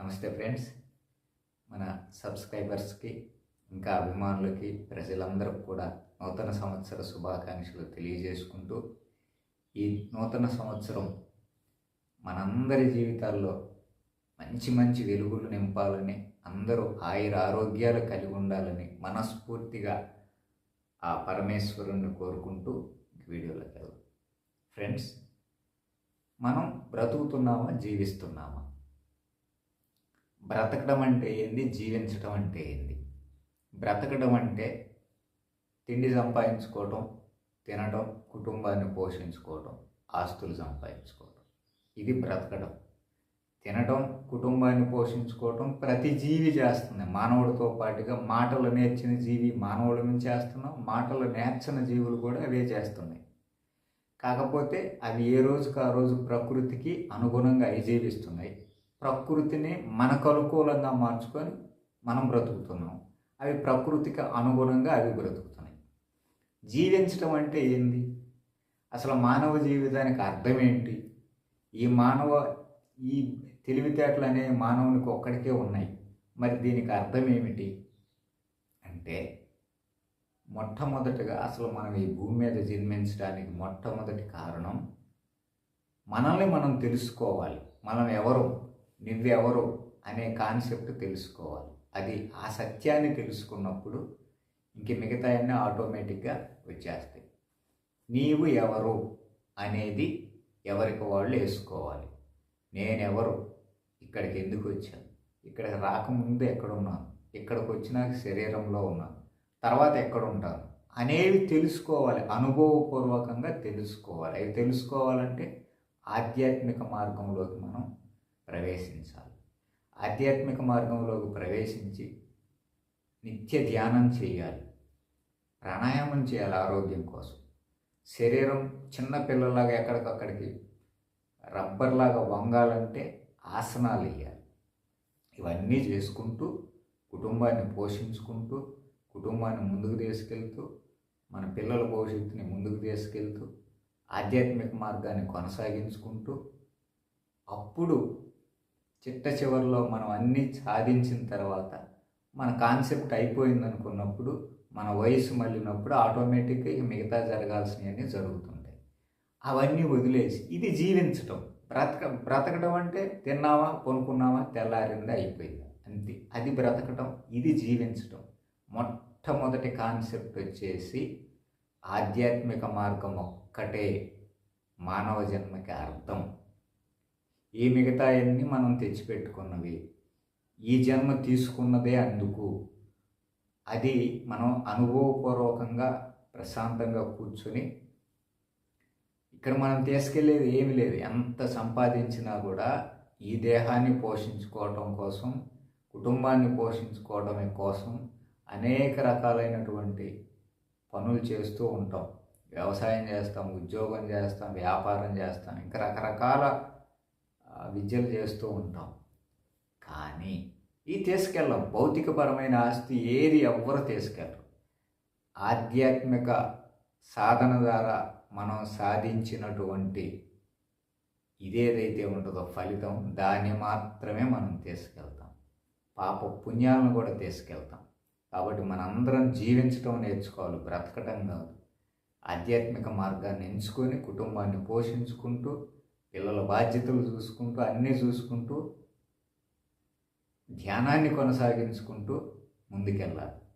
నమస్తే ఫ్రెండ్స్. మన సబ్స్క్రైబర్స్కి ఇంకా అభిమానులకి ప్రజలందరికీ కూడా నూతన సంవత్సర శుభాకాంక్షలు తెలియజేసుకుంటూ ఈ నూతన సంవత్సరం మనందరి జీవితాల్లో మంచి మంచి వెలుగులు నింపాలని అందరూ ఆయుర ఆరోగ్యాలు కలిగి ఉండాలని మనస్ఫూర్తిగా ఆ పరమేశ్వరుణ్ణి కోరుకుంటూ వీడియోలోకి వెళ్దాం. ఫ్రెండ్స్ మనం బ్రతుకుతున్నామా జీవిస్తున్నామా? బ్రతకడం అంటే ఏంది? జీవించడం అంటే ఏంది? బ్రతకడం అంటే తిండి సంపాదించుకోవటం తినడం కుటుంబాన్ని పోషించుకోవటం ఆస్తులు సంపాదించుకోవటం. ఇది బ్రతకడం. తినడం కుటుంబాన్ని పోషించుకోవటం ప్రతి జీవి చేస్తుంది. మానవుడితో పాటుగా మాటలు నేర్చిన జీవి మానవుల నుంచి చేస్తున్నాం. మాటలు నేర్చిన జీవులు కూడా అవే చేస్తున్నాయి. కాకపోతే అవి ఏ రోజుకు ఆ రోజు ప్రకృతికి అనుగుణంగా అవి జీవిస్తున్నాయి. ప్రకృతిని మనకు అనుకూలంగా మార్చుకొని మనం బ్రతుకుతున్నాం. అవి ప్రకృతికి అనుగుణంగా అవి బ్రతుకుతున్నాయి. జీవించడం అంటే ఏంది? అసలు మానవ జీవితానికి అర్థం ఏంటి? ఈ మానవ ఈ తెలివితేటలు అనే మానవునికి ఒక్కడికే ఉన్నాయి. మరి దీనికి అర్థం ఏమిటి? అంటే మొట్టమొదటిగా అసలు మనం ఈ భూమి మీద జన్మించడానికి మొట్టమొదటి కారణం మనల్ని మనం తెలుసుకోవాలి. మనం ఎవరు నువ్వెవరు అనే కాన్సెప్ట్ తెలుసుకోవాలి. అది ఆ సత్యాన్ని తెలుసుకున్నప్పుడు ఇంక మిగతా అన్నీ ఆటోమేటిక్గా వచ్చేస్తాయి. నీవు ఎవరు అనేది ఎవరికి వాళ్ళు వేసుకోవాలి. నేనెవరు? ఇక్కడికి ఎందుకు వచ్చాను? ఇక్కడికి రాకముందు ఎక్కడున్నాను? ఇక్కడికి వచ్చినాక శరీరంలో ఉన్నాను. తర్వాత ఎక్కడుంటాను? అనేవి తెలుసుకోవాలి. అనుభవపూర్వకంగా తెలుసుకోవాలి. అవి తెలుసుకోవాలంటే ఆధ్యాత్మిక మార్గంలోకి మనం ప్రవేశించాలి. ఆధ్యాత్మిక మార్గంలోకి ప్రవేశించి నిత్య ధ్యానం చేయాలి. ప్రాణాయామం చేయాలి ఆరోగ్యం కోసం. శరీరం చిన్న పిల్లలాగా ఎక్కడికక్కడికి రబ్బర్లాగా వంగాలంటే ఆసనాలు వేయాలి. ఇవన్నీ చేసుకుంటూ కుటుంబాన్ని పోషించుకుంటూ కుటుంబాన్ని ముందుకు తీసుకెళ్తూ మన పిల్లల భవిష్యత్తుని ముందుకు తీసుకెళ్తూ ఆధ్యాత్మిక మార్గాన్ని కొనసాగించుకుంటూ అప్పుడు చిట్ట చివరిలో మనం అన్నీ సాధించిన తర్వాత మన కాన్సెప్ట్ అయిపోయింది అనుకున్నప్పుడు మన వయసు మళ్ళినప్పుడు ఆటోమేటిక్గా మిగతా జరగాల్సినవన్నీ జరుగుతుంటాయి. అవన్నీ వదిలేసి ఇది జీవించటం. బ్రతక బ్రతకడం అంటే తిన్నావా కొనుక్కున్నావా తెల్లారిందా అయిపోయింది. అంతే. అది బ్రతకటం ఇది జీవించటం. మొట్టమొదటి కాన్సెప్ట్ వచ్చేసి ఆధ్యాత్మిక మార్గం ఒక్కటే మానవ జన్మకి అర్థం. ఈ మిగతాయన్నీ మనం తెచ్చిపెట్టుకున్నవి. ఈ జన్మ తీసుకున్నదే అందుకు. అది మనం అనుభవపూర్వకంగా ప్రశాంతంగా కూర్చుని ఇక్కడ మనం తీసుకెళ్ళేది ఏమి లేదు. ఎంత సంపాదించినా కూడా ఈ దేహాన్ని పోషించుకోవటం కోసం కుటుంబాన్ని పోషించుకోవడమే కోసం అనేక రకాలైనటువంటి పనులు చేస్తూ ఉంటాం. వ్యవసాయం చేస్తాం ఉద్యోగం చేస్తాం వ్యాపారం చేస్తాం. ఇంకా రకరకాల విద్యలు చేస్తూ ఉంటాం. కానీ ఈ తీసుకెళ్ళం భౌతికపరమైన ఆస్తి ఏది ఎవ్వరు తీసుకెళ్ళరు. ఆధ్యాత్మిక సాధన ద్వారా మనం సాధించినటువంటి ఇదేదైతే ఉంటుందో ఫలితం దాన్ని మాత్రమే మనం తీసుకెళ్తాం. పాప పుణ్యాలను కూడా తీసుకెళ్తాం. కాబట్టి మనందరం జీవించటం నేర్చుకోవాలి బ్రతకటం కాదు. ఆధ్యాత్మిక మార్గాన్ని ఎంచుకొని కుటుంబాన్ని పోషించుకుంటూ పిల్లల బాధ్యతలు చూసుకుంటూ అన్నీ చూసుకుంటూ ధ్యానాన్ని కొనసాగించుకుంటూ ముందుకెళ్ళాలి.